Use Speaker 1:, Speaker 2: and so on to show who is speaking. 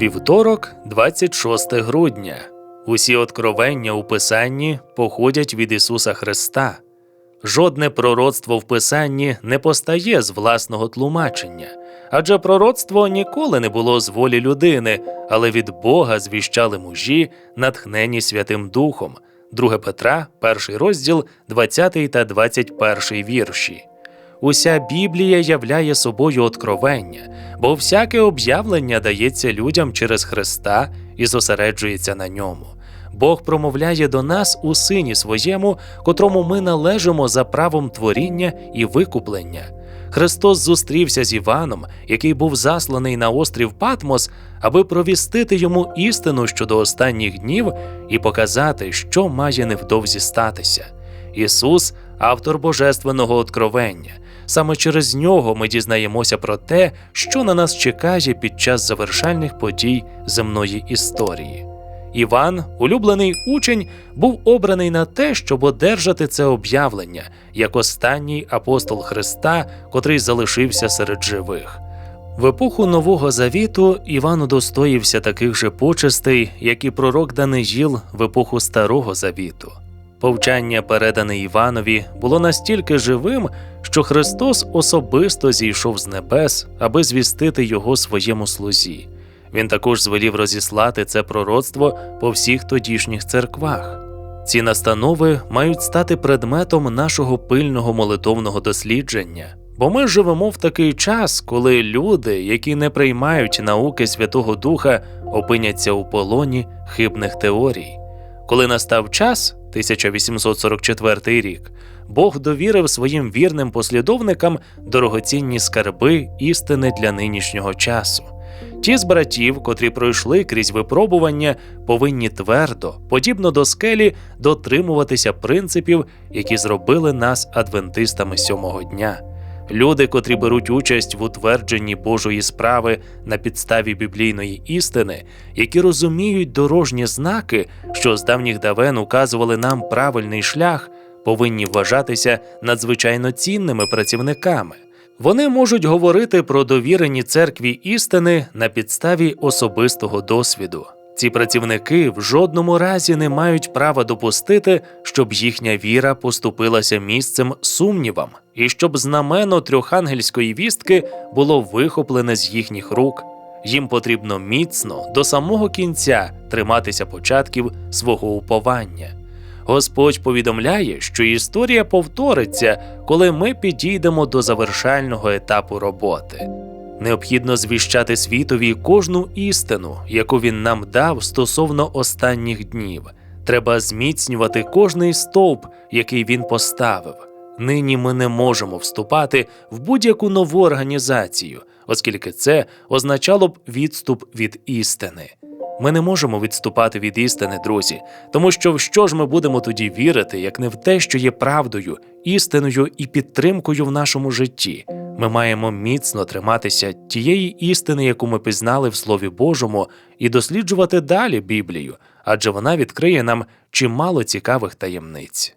Speaker 1: Вівторок, 26 грудня. Усі откровення у Писанні походять від Ісуса Христа. Жодне пророцтво в Писанні не постає з власного тлумачення, адже пророцтво ніколи не було з волі людини, але від Бога звіщали мужі, натхнені Святим Духом. 2 Петра, перший розділ, 20 та 21 вірші. Уся Біблія являє собою откровення, бо всяке об'явлення дається людям через Христа і зосереджується на ньому. Бог промовляє до нас у Сині своєму, котрому ми належимо за правом творіння і викуплення. Христос зустрівся з Іваном, який був засланий на острів Патмос, аби провістити йому істину щодо останніх днів і показати, що має невдовзі статися. Ісус автор божественного откровення. Саме через нього ми дізнаємося про те, що на нас чекає під час завершальних подій земної історії. Іван, улюблений учень, був обраний на те, щоб одержати це об'явлення як останній апостол Христа, котрий залишився серед живих. В епоху Нового Завіту Іван удостоївся таких же почестей, як і пророк Даниїл в епоху Старого Завіту. Повчання, передане Іванові, було настільки живим, що Христос особисто зійшов з небес, аби звістити його своєму слузі. Він також звелів розіслати це пророцтво по всіх тодішніх церквах. Ці настанови мають стати предметом нашого пильного молитовного дослідження, бо ми живемо в такий час, коли люди, які не приймають науки Святого Духа, опиняться у полоні хибних теорій. Коли настав час, 1844 рік, Бог довірив своїм вірним послідовникам дорогоцінні скарби істини для нинішнього часу. Ті з братів, котрі пройшли крізь випробування, повинні твердо, подібно до скелі, дотримуватися принципів, які зробили нас адвентистами сьомого дня. Люди, котрі беруть участь в утвердженні Божої справи на підставі біблійної істини, які розуміють дорожні знаки, що з давніх давен указували нам правильний шлях, повинні вважатися надзвичайно цінними працівниками. Вони можуть говорити про довірені церкві істини на підставі особистого досвіду. Ці працівники в жодному разі не мають права допустити, щоб їхня віра поступилася місцем сумнівам, і щоб знамено трьохангельської вістки було вихоплене з їхніх рук. Їм потрібно міцно до самого кінця триматися початків свого уповання. Господь повідомляє, що історія повториться, коли ми підійдемо до завершального етапу роботи. Необхідно звіщати світові кожну істину, яку він нам дав стосовно останніх днів. Треба зміцнювати кожний стовп, який він поставив. Нині ми не можемо вступати в будь-яку нову організацію, оскільки це означало б відступ від істини. Ми не можемо відступати від істини, друзі, тому що в що ж ми будемо тоді вірити, як не в те, що є правдою, істиною і підтримкою в нашому житті. Ми маємо міцно триматися тієї істини, яку ми пізнали в Слові Божому, і досліджувати далі Біблію, адже вона відкриє нам чимало цікавих таємниць.